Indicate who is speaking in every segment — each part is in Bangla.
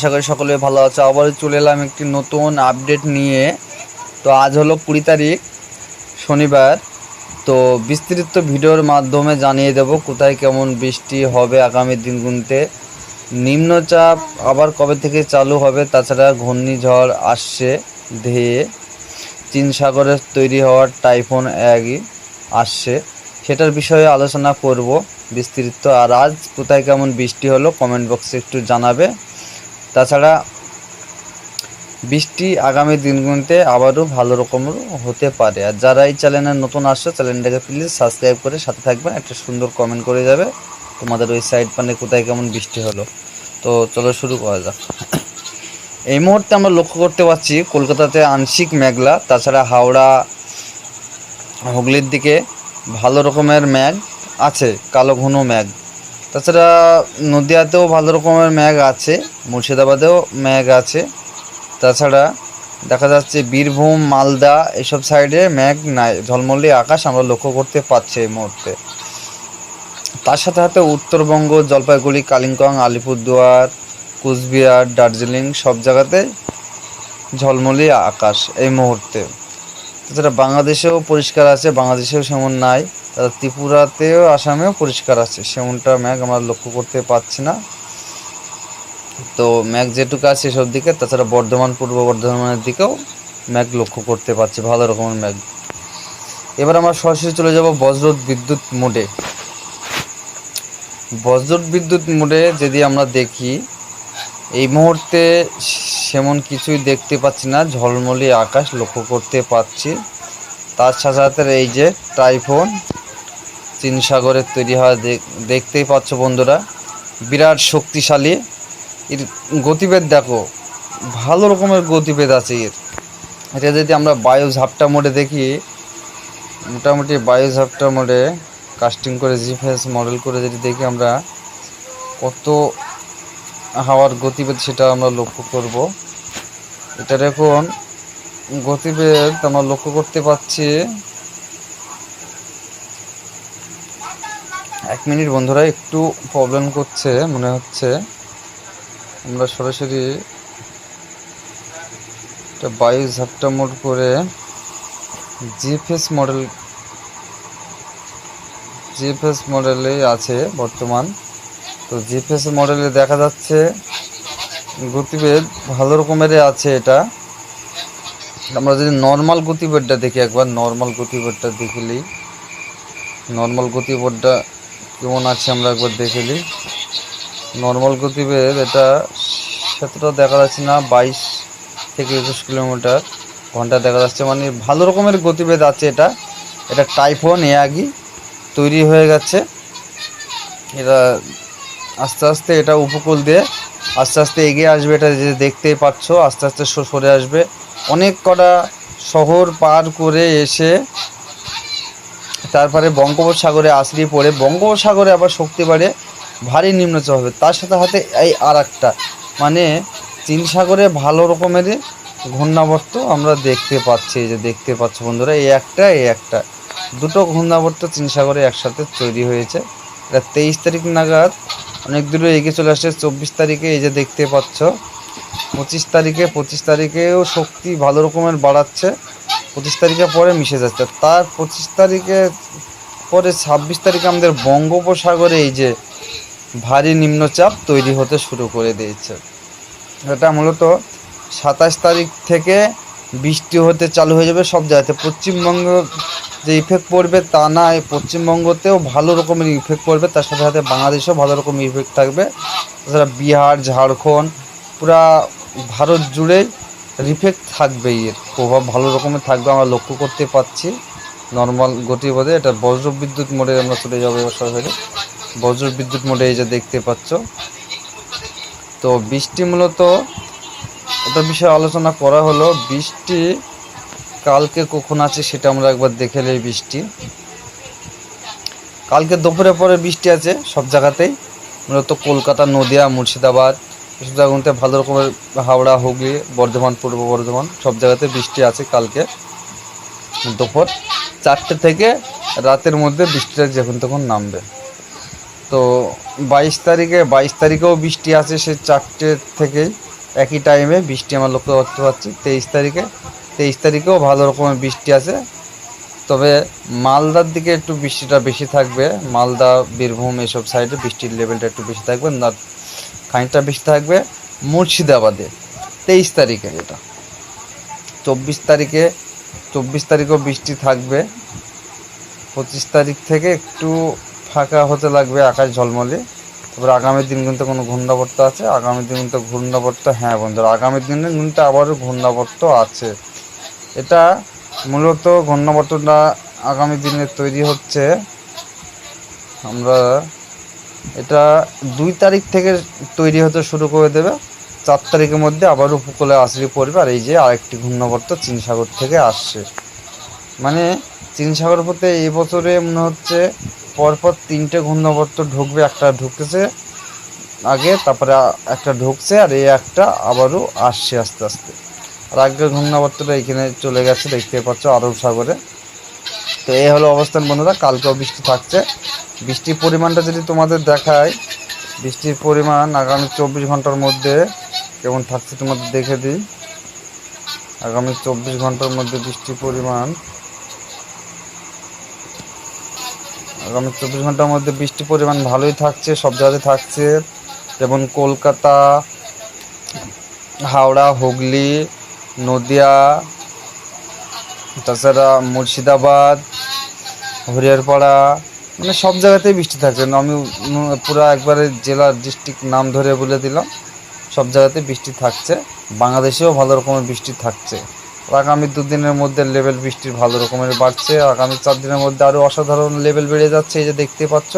Speaker 1: আশা করি সকলে ভালো আছে। আবার চলে এলাম একটি নতুন আপডেট নিয়ে। তো আজ হলো কুড়ি তারিখ, শনিবার। তো বিস্তৃত ভিডিওর মাধ্যমে জানিয়ে দেব কোথায় কেমন বৃষ্টি হবে আগামী দিনগুলিতে। নিম্নচাপ আবার কবে থেকে চালু হবে তাছাড়া ঘূর্ণিঝড় আসছে ধেয়ে। চীন সাগরে তৈরি হওয়ার টাইফুন একই আসছে। সেটার বিষয়ে আলোচনা করব বিস্তৃত আর আজ কোথায় কেমন বৃষ্টি হলো কমেন্ট বক্সে একটু জানাবে। তাছাড়া বৃষ্টি আগামী দিনগুলিতে আবারও ভালো রকমের হতে পারে। আর যারা এই চ্যানেলে নতুন আসছো, চ্যানেলটাকে প্লিজ সাবস্ক্রাইব করে সাথে থাকবেন। একটা সুন্দর কমেন্ট করে যাবে তোমাদের ওই সাইড মানে কোথায় কেমন বৃষ্টি হলো। তো চলো শুরু করা যাক। এই মুহূর্তে আমরা লক্ষ্য করতে পারছি কলকাতাতে আংশিক মেঘলা, তাছাড়া হাওড়া, হুগলির দিকে ভালো রকমের ম্যাগ আছে, কালো ঘন ম্যাগ তাছাড়া নদিয়াতেও ভালো রকমের ম্যাগ আছে, মুর্শিদাবাদেও ম্যাগ আছে। তাছাড়া দেখা যাচ্ছে বীরভূম, মালদা এসব সাইডে ম্যাগ নাই, ঝলমলি আকাশ আমরা লক্ষ্য করতে পারছি এই মুহূর্তে। তার সাথে সাথে উত্তরবঙ্গ, জলপাইগুড়ি, কালিম্পং, আলিপুরদুয়ার, কুচবিহার, দার্জিলিং সব জায়গাতে ঝলমলি আকাশ এই মুহূর্তে। তাছাড়া বাংলাদেশেও পরিষ্কার আছে, বাংলাদেশেও সেমন নাই। ত্রিপুরাতেও, আসামেও পরিষ্কার আছে। সেমনটা ম্যাগ আমরা লক্ষ্য করতে পারছি না। তো ম্যাগ যেটুকু আছে সব দিকে, তাছাড়া বর্ধমান, পূর্ব বর্ধমানের দিকেও ম্যাগ লক্ষ্য করতে পারছি, ভালো রকমের ম্যাগ। এবার আমরা সরাসরি চলে যাব বজ্রত বিদ্যুৎ মোডে। বজ্রত বিদ্যুৎ মোডে যদি আমরা দেখি, এই মুহূর্তে সেমন কিছুই দেখতে পাচ্ছি না, ঝলমলি আকাশ লক্ষ্য করতে পারছি তার সাথে সাথে এই যে টাইফোন চীন সাগরের তৈরি হওয়া দেখ- দেখতেই পাচ্ছ বন্ধুরা। বিরাট শক্তিশালী। এর গতিবেগ দেখো, ভালো রকমের গতিবেগ আছে এর। এটা যদি আমরা বায়ু ঝাপটা মোডে দেখি, মোটামুটি বায়ু ঝাপটা মোডে কাস্টিং করে জিফেস মডেল করে যদি দেখি আমরা, কত হাওয়ার গতিবেগ সেটা আমরা লক্ষ্য করব। এটার এখন গতিবেগ আমরা লক্ষ্য করতে পারছি এক মিনিট বন্ধুরা, একটু প্রবলেম করছে, মনে হচ্ছে। আমরা সরাসরি একটা বায়ু ঝাপটা মোড করে জিএফএস মডেল জিএফএস মডেলে আছে বর্তমান। তো জিপিএস মডেলে দেখা যাচ্ছে গতিবেদ ভালো রকমেরই আছে এটা। আমরা যদি নর্মাল গতিবেদটা দেখি, একবার নর্মাল গতিবেগটা দেখিলি নর্মাল গতিবেগটা কেমন আছে আমরা একবার দেখিলি নর্মাল গতিবেগ এটা সেতটা দেখা যাচ্ছে না, বাইশ থেকে একুশ কিলোমিটার। ঘণ্টা দেখা যাচ্ছে মানে ভালো রকমের গতিবেগ আছে এটা। এটা টাইফোন এয়াগি তৈরি হয়ে গেছে। এটা আস্তে আস্তে এটা উপকূল দিয়ে আস্তে আস্তে এগিয়ে আসবে, এটা যে দেখতেই পাচ্ছ, আস্তে আস্তে সরে আসবে। অনেক কটা শহর পার করে এসে তারপরে বঙ্গোপসাগরে আশ্রিয়ে পড়ে। বঙ্গোপসাগরে আবার শক্তি বাড়ে, ভারী নিম্নচাপ হবে। তার সাথে সাথে এই আর একটা মানে চীন সাগরে ভালো রকমের ঘূর্ণাবর্ত আমরা দেখতে পাচ্ছি যে দেখতে পাচ্ছ বন্ধুরা, এই একটা এই একটা। দুটো ঘূর্ণাবর্ত চীন সাগরে একসাথে তৈরি হয়েছে। এটা তেইশ তারিখ নাগাদ, অনেক দূরে এগিয়ে চলে আসছে। চব্বিশ তারিখে এই যে দেখতে পাচ্ছ, পঁচিশ তারিখে, পঁচিশ তারিখেও শক্তি ভালো রকমের বাড়াচ্ছে। পঁচিশ তারিখে পরে মিশে যাচ্ছে। তার পঁচিশ তারিখে পরে ছাব্বিশ তারিখে আমাদের বঙ্গোপসাগরে এই যে ভারী নিম্নচাপ তৈরি হতে শুরু করে দিয়েছে। এটা মূলত সাতাশ তারিখ থেকে বৃষ্টি হতে চালু হয়ে যাবে সব জায়গাতে। পশ্চিমবঙ্গ যে ইফেক্ট পড়বে তা না পশ্চিমবঙ্গতেও ভালো রকমের ইফেক্ট পড়বে, তার সাথে সাথে বাংলাদেশেও ভালো রকমের ইফেক্ট থাকবে। তাছাড়া বিহার, ঝাড়খণ্ড, পুরা ভারত জুড়ে রিফেক্ট থাকবে এর প্রভাব ভালো রকমের থাকবে, আমরা লক্ষ্য করতে পারছি। নর্মাল গতিপথে এটা বজ্র বিদ্যুৎ মোডে আমরা চলে যাব এবার সরাসরি। বজ্র বিদ্যুৎ মোডে এই যে দেখতে পাচ্ছ। তো বৃষ্টি মূলত এটা বিষয়ে আলোচনা করা হলো, বৃষ্টি কালকে কখন আছে সেটা আমরা একবার দেখে নেই বৃষ্টি। কালকে দুপুরে পরে বৃষ্টি আছে সব জায়গাতেই, মূলত কলকাতা, নদিয়া, মুর্শিদাবাদ জায়গাতে ভালো রকমের হাওড়া, হুগলি, বর্ধমান, পূর্ব বর্ধমান, সব জায়গাতে বৃষ্টি আছে কালকে দুপুর চারটে থেকে রাতের মধ্যে বৃষ্টিটা যখন তখন নামবে। তো বাইশ তারিখে, বাইশ তারিখেও বৃষ্টি আছে সে চারটে থেকেই। একই টাইমে বৃষ্টি আমরা লক্ষ্য করতে পারছি। তেইশ তারিখে, তেইশ তারিখেও ভালো রকমের বৃষ্টি আছে। তবে মালদার দিকে একটু বৃষ্টিটা বেশি থাকবে। মালদা, বীরভূম এসব সাইডে বৃষ্টির লেভেলটা একটু বেশি থাকবে। খানিকটা বেশি থাকবে মুর্শিদাবাদে তেইশ তারিখে এটা চব্বিশ তারিখে, চব্বিশ তারিখেও বৃষ্টি থাকবে। পঁচিশ তারিখ থেকে একটু ফাঁকা হতে লাগবে আকাশ ঝলমলে। তারপরে আগামী দিন কিন্তু কোনো ঘূর্ণাবর্ত আছে। আগামী দিন কিন্তু ঘূর্ণাবর্ত হ্যাঁ বন্ধুরা, আগামী দিনে কিন্তু আবারও ঘূর্ণাবর্ত আছে। এটা মূলত ঘূর্ণাবর্তটা আগামী দিনে তৈরি হচ্ছে। আমরা এটা দুই তারিখ থেকে তৈরি হতে শুরু করে দেবে। চার তারিখের মধ্যে আবার উপকূলে আসলে পড়বে। আর এই যে আরেকটি ঘূর্ণাবর্ত চীন সাগর থেকে আসছে। মানে চীন সাগর পথে এই বছরে মনে হচ্ছে পরপর তিনটে ঘূর্ণাবর্ত ঢুকবে। একটা ঢুকতেছে আগে, তারপরে একটা ঢুকছে আর এই একটা আবারও আসছে আস্তে আস্তে। আর আগের ঘূর্ণাবর্তটা এখানে চলে গেছে, দেখতে পাচ্ছ আরব সাগরে। তো এই হলো অবস্থান বন্ধুরা কালকেও বৃষ্টি থাকছে। বৃষ্টির পরিমাণটা যদি তোমাদের দেখায় বৃষ্টির পরিমাণ আগামী চব্বিশ ঘণ্টার মধ্যে কেমন থাকছে তোমাদের দেখে দিই। আগামী চব্বিশ ঘণ্টার মধ্যে বৃষ্টির পরিমাণ, আগামী চব্বিশ ঘণ্টার মধ্যে বৃষ্টির পরিমাণ ভালোই থাকছে, সব জায়গায় থাকছে। যেমন কলকাতা, হাওড়া, হুগলি, নদিয়া, তাছাড়া মুর্শিদাবাদ, হরিয়ারপাড়া মানে সব জায়গাতেই বৃষ্টি থাকছে। না আমি পুরো একবারে জেলার ডিস্ট্রিক্ট নাম ধরে বলে দিলাম, সব জায়গাতে বৃষ্টি থাকছে। বাংলাদেশেও ভালো রকমের বৃষ্টি থাকছে। আগামী দুদিনের মধ্যে লেভেল বৃষ্টির ভালো রকমের বাড়ছে। আগামী চার দিনের মধ্যে আরও অসাধারণ লেভেল বেড়ে যাচ্ছে, এই যে দেখতে পাচ্ছ,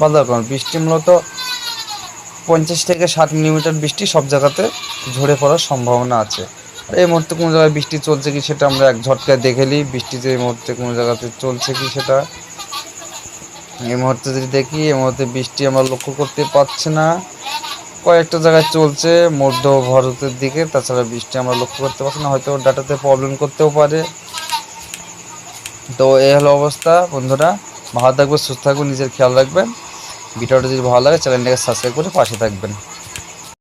Speaker 1: ভালো রকমের বৃষ্টি। মূলত পঞ্চাশ থেকে ষাট মিলিমিটার বৃষ্টি সব জায়গাতে ঝরে পড়ার সম্ভাবনা আছে। আর এই মুহূর্তে কোনো জায়গায় বৃষ্টি চলছে কি সেটা আমরা এক ঝটকায় দেখে নিই। বৃষ্টি যে এই মুহূর্তে কোনো জায়গাতে চলছে কি সেটা এই মুহূর্তে যদি দেখি, এই মুহূর্তে বৃষ্টি আমরা লক্ষ্য করতে পারছি না। কয়েকটা জায়গায় চলছে মধ্য ভারতের দিকে, তাছাড়া বৃষ্টি আমরা লক্ষ্য করতে পারছি না, হয়তো ডাটাতে প্রবলেম করতেও পারে। তো এই হলো অবস্থা, বন্ধুরা। ভালো থাকবেন, সুস্থ থাকবেন, নিজের খেয়াল রাখবেন। ভিডিওটা যদি ভালো লাগে চ্যানেলটাকে সাবস্ক্রাইব করে পাশে থাকবেন।